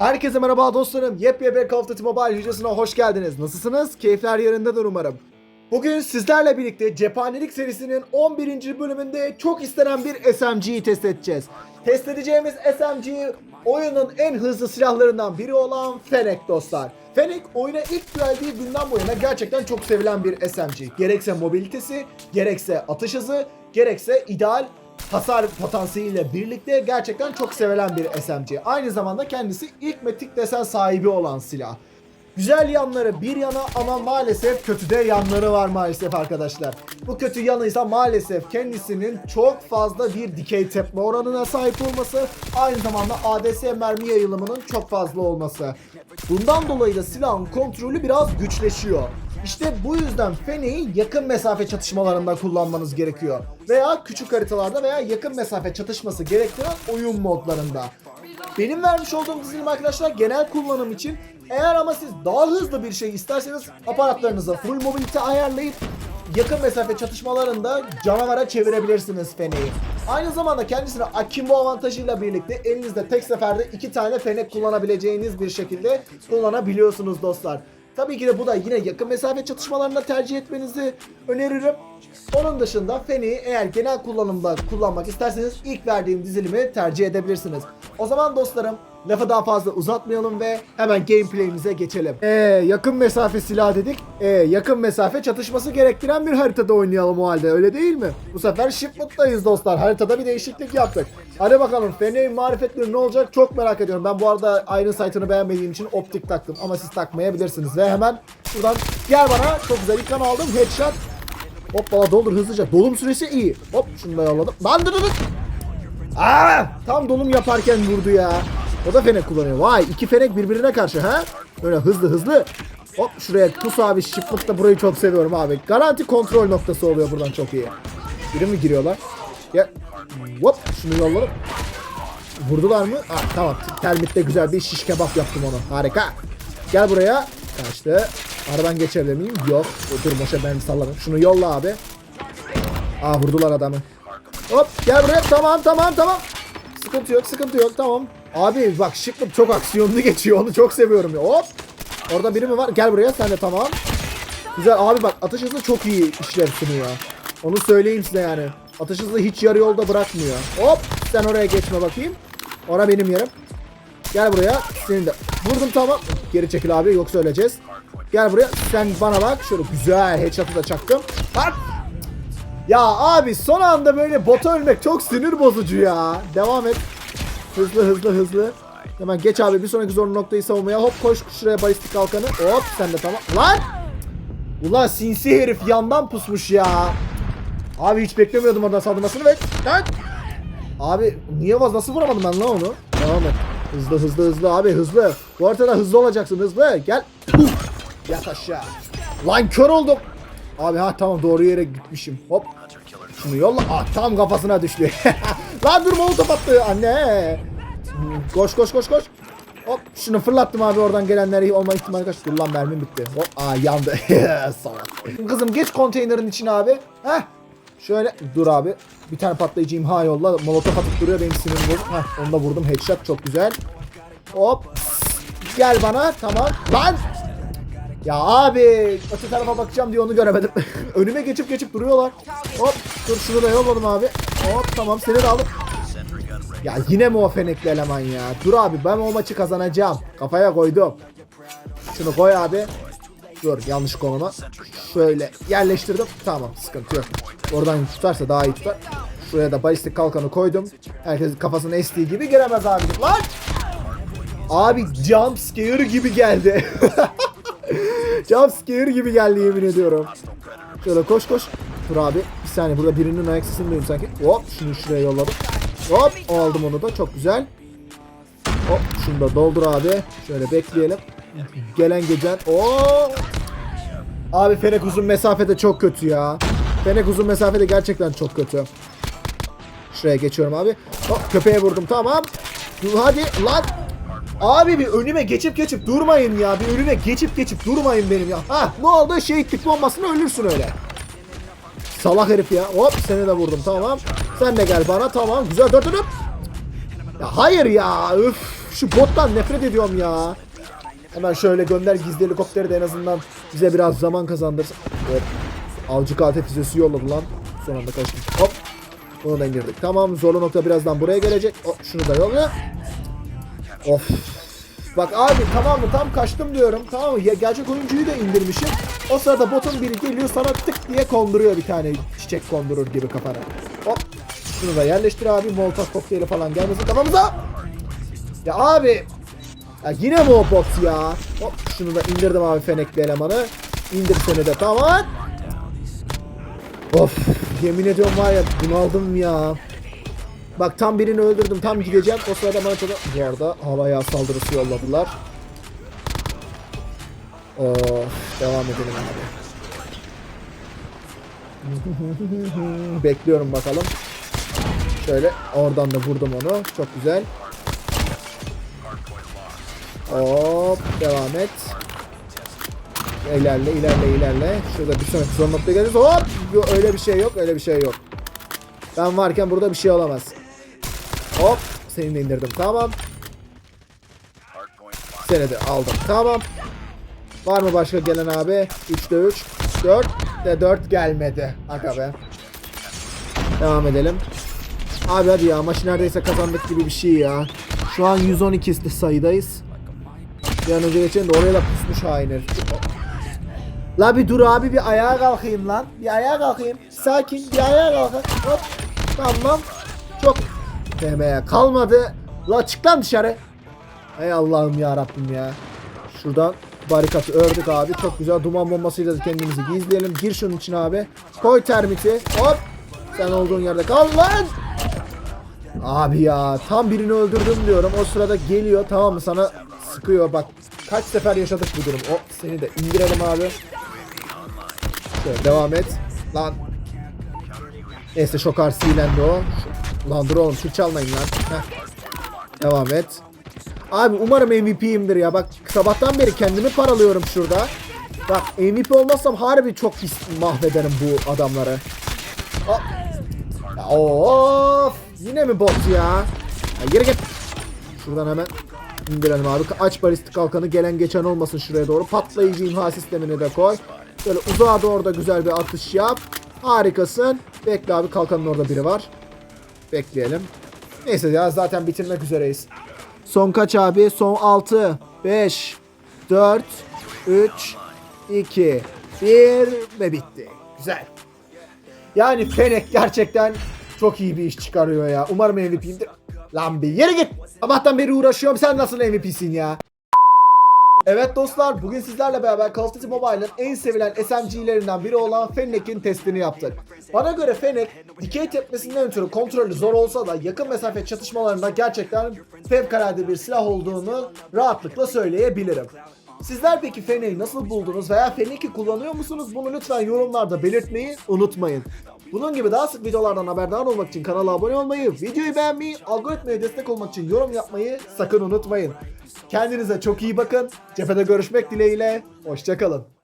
Herkese merhaba dostlarım. Yepyeni Call of Duty Mobile videosuna hoş geldiniz. Nasılsınız? Keyifler yerindedir umarım. Bugün sizlerle birlikte Cephanelik serisinin 11. bölümünde çok istenen bir SMG'yi test edeceğiz. Test edeceğimiz SMG oyunun en hızlı silahlarından biri olan Fennec dostlar. Fennec oyuna ilk geldiği günden bu yana gerçekten çok sevilen bir SMG. Gerekse mobilitesi, gerekse atış hızı, gerekse ideal hasar potansiyeliyle birlikte gerçekten çok sevilen bir SMG. Aynı zamanda kendisi ilk metik desen sahibi olan silah. Güzel yanları bir yana ama maalesef kötü de yanları var maalesef arkadaşlar. Bu kötü yanıysa maalesef kendisinin çok fazla bir dikey tepme oranına sahip olması, aynı zamanda ADS mermi yayılımının çok fazla olması. Bundan dolayı da silahın kontrolü biraz güçleşiyor. İşte bu yüzden Feney'i yakın mesafe çatışmalarında kullanmanız gerekiyor. Veya küçük haritalarda veya yakın mesafe çatışması gerektiren oyun modlarında. Benim vermiş olduğum dizilim arkadaşlar genel kullanım için eğer ama siz daha hızlı bir şey isterseniz aparatlarınızı full mobilite ayarlayıp yakın mesafe çatışmalarında canavara çevirebilirsiniz Feney'i. Aynı zamanda kendisine akimbo avantajıyla birlikte elinizde tek seferde iki tane fenek kullanabileceğiniz bir şekilde kullanabiliyorsunuz dostlar. Tabii ki de bu da yine yakın mesafe çatışmalarında tercih etmenizi öneririm. Onun dışında Fenix'i eğer genel kullanımda kullanmak isterseniz ilk verdiğim dizilimi tercih edebilirsiniz. O zaman dostlarım lafı daha fazla uzatmayalım ve hemen gameplay'imize geçelim. Ee, yakın mesafe silah dedik. Ee, yakın mesafe çatışması gerektiren bir haritada oynayalım o halde öyle değil mi? Bu sefer Shipment'tayız dostlar. Haritada bir değişiklik yaptık. Hadi bakalım Fenix'in marifetleri ne olacak çok merak ediyorum. Ben bu arada Iron Sight'ını beğenmediğim için optik taktım ama siz takmayabilirsiniz. Ve hemen şuradan gel bana çok güzel kan aldım. Headshot Hoppala doldur hızlıca. Dolum süresi iyi. Hop şunu da yolladım. Lan dur dur dur. Aa, tam dolum yaparken vurdu ya. O da fenek kullanıyor. Vay iki fenek birbirine karşı ha. Böyle hızlı hızlı. Hop şuraya pus abi Shipment'ta burayı çok seviyorum abi. Garanti kontrol noktası oluyor buradan çok iyi. Biri mi giriyorlar? Ya hop şunu yolladım. Vurdular mı? Ah, tamam. Termitte güzel bir şiş kebap yaptım onu. Harika. Gel buraya. Kaçtı. Aradan geçebilir miyim? Yok. Dur boşa ben salladım. Şunu yolla abi. Aa vurdular adamı. Hop gel buraya. Tamam tamam tamam. Sıkıntı yok sıkıntı yok tamam. Abi bak Shipment çok aksiyonlu geçiyor. Onu çok seviyorum ya. Hop. Orada biri mi var? Gel buraya sen de tamam. Güzel abi bak atış hızı çok iyi işlev sunuyor. Onu söyleyeyim size yani. Atış hızı hiç yarı yolda bırakmıyor. Hop sen oraya geçme bakayım. Ora benim yerim. Gel buraya. Senin de vurdum tamam. Geri çekil abi yoksa öleceğiz. Gel buraya. Sen bana bak. Şöyle güzel headshot'ı da çaktım. Bak. Ya abi son anda böyle bota ölmek çok sinir bozucu ya. Devam et. Hızlı hızlı hızlı. Hemen geç abi bir sonraki zorlu noktayı savunmaya. Hop koş şuraya balistik kalkanı. Hop sen de tamam. Lan! Ulan sinsi herif yandan pusmuş ya. Abi hiç beklemiyordum oradan saldırmasını ve... Lan! Abi niye vaz nasıl vuramadım ben lan onu? Devam et. Hızlı hızlı hızlı abi hızlı. Bu haritada hızlı olacaksın hızlı. Gel. Yat aşağı. Lan kör oldum. Abi ha tamam doğru yere gitmişim. Hop. Şunu yolla. Ah tam kafasına düştü. Lan dur molotof attı anne. Koş koş koş koş. Hop şunu fırlattım abi oradan gelenleri olma ihtimali kaç. Dur lan mermim bitti. Hop aa yandı. Salak. Kızım geç konteynerin içine abi. Heh. Şöyle dur abi. Bir tane patlayıcı imha yolla. Molotof atıp duruyor benim sinirim bozuk. Heh onu da vurdum. Headshot çok güzel. Hop. Gel bana. Tamam. Lan. Ya abi öte tarafa bakacağım diye onu göremedim. Önüme geçip geçip duruyorlar. Hop dur şunu da yolladım abi. Hop tamam seni de aldım. Ya yine mi o fenekli eleman ya? Dur abi ben o maçı kazanacağım. Kafaya koydum. Şunu koy abi. Dur yanlış konuma. Şöyle yerleştirdim. Tamam sıkıntı yok. Oradan tutarsa daha iyi tutar. Şuraya da balistik kalkanı koydum. Herkes kafasını estiği gibi giremez abi. Lan! Abi jump scare gibi geldi. jump scare gibi geldi yemin ediyorum. Şöyle koş koş. Dur abi. Bir saniye burada birinin ayak sesini duyuyorum sanki. Hop şunu şuraya yolladım. Hop aldım onu da çok güzel. Hop şunu da doldur abi. Şöyle bekleyelim. Gelen gecen. Oo. Abi Fenek uzun mesafede çok kötü ya. Fenek uzun mesafede gerçekten çok kötü. Şuraya geçiyorum abi. Hop köpeğe vurdum tamam. Hadi lan. Abi bir önüme geçip geçip durmayın ya. Bir önüme geçip geçip durmayın benim ya. Ha ne oldu? Şehitlik bombasına ölürsün öyle. Salak herif ya. Hop seni de vurdum tamam. Sen de gel bana tamam. Güzel dört dört. Ya hayır ya. Üf. şu bottan nefret ediyorum ya. Hemen şöyle gönder gizli helikopteri de en azından bize biraz zaman kazandırsın. Hop. Avcı katil füzesi yolladı lan. Son anda kaçtım. Hop. Bunu da indirdik. Tamam zorlu nokta birazdan buraya gelecek. Hop şunu da yolla. Of. Bak abi tamam mı tam kaçtım diyorum. Tamam mı? Ya, gerçek oyuncuyu da indirmişim. O sırada botun biri geliyor sana tık diye konduruyor bir tane çiçek kondurur gibi kafana. Hop. Şunu da yerleştir abi. Molotov kokteyli falan gelmesin kafamıza. Ya abi. Ya yine mi o bot ya? Hop şunu da indirdim abi fenekli elemanı. İndir seni de tamam. Of yemin ediyorum var ya bunaldım ya. Bak tam birini öldürdüm tam gideceğim o sırada bana çok... Bu arada havaya saldırısı yolladılar. Of devam edelim abi. Bekliyorum bakalım. Şöyle oradan da vurdum onu. Çok güzel. Hop devam et. İlerle ilerle ilerle. Şurada bir sonraki son noktaya geleceğiz. Hop! Öyle bir şey yok öyle bir şey yok. Ben varken burada bir şey olamaz. Hop! Seni de indirdim. Tamam. Seni de aldım. Tamam. Var mı başka gelen abi? 3'te 3. 4 de 4 gelmedi. Aga be. Devam edelim. Abi hadi ya maçı neredeyse kazandık gibi bir şey ya. Şu an 112 sayıdayız. Bir an önce geçelim de oraya da pusmuş hain herif. La bir dur abi bir ayağa kalkayım lan. Bir ayağa kalkayım. Sakin bir ayağa kalkayım. Hop. Tamam. Çok demeye kalmadı. La çık lan dışarı. Ey Allah'ım ya Rabbim ya. Şuradan barikatı ördük abi. Çok güzel duman bombasıyla kendimizi gizleyelim. Gir şunun içine abi. Koy termiti. Hop. Sen olduğun yerde kal lan. Abi ya tam birini öldürdüm diyorum. O sırada geliyor tamam mı sana sıkıyor bak. Kaç sefer yaşadık bu durum. O seni de indirelim abi. Şöyle devam et. Lan. Neyse şokar silendi o. Lan dur oğlum kill çalmayın lan. Heh. Devam et. Abi umarım MVP'yimdir ya. Bak sabahtan beri kendimi paralıyorum şurada. Bak MVP olmazsam harbi çok mahvederim bu adamları. Ya Of! Yine mi bot ya? ya geri git. Şuradan hemen indirelim abi. Aç balistik kalkanı gelen geçen olmasın şuraya doğru. Patlayıcı imha sistemini de koy. Böyle uzağa doğru da güzel bir atış yap. Harikasın. Bekle abi kalkanın orada biri var. Bekleyelim. Neyse ya zaten bitirmek üzereyiz. Son kaç abi? Son 6, 5, 4, 3, 2, 1 ve bitti. Güzel. Yani Fenek gerçekten çok iyi bir iş çıkarıyor ya. Umarım MVP'yimdir. Lan bir yere git. Sabahtan beri uğraşıyorum. Sen nasıl MVP'sin ya? Evet dostlar bugün sizlerle beraber Call of Duty Mobile'ın en sevilen SMG'lerinden biri olan Fennec'in testini yaptık. Bana göre Fennec dikey tepmesinden ötürü kontrolü zor olsa da yakın mesafe çatışmalarında gerçekten fevkalade bir silah olduğunu rahatlıkla söyleyebilirim. Sizler peki Fennec'i nasıl buldunuz veya Fennec'i kullanıyor musunuz? Bunu lütfen yorumlarda belirtmeyi unutmayın. Bunun gibi daha sık videolardan haberdar olmak için kanala abone olmayı, videoyu beğenmeyi, algoritmaya destek olmak için yorum yapmayı sakın unutmayın. Kendinize çok iyi bakın. Cephede görüşmek dileğiyle. Hoşçakalın.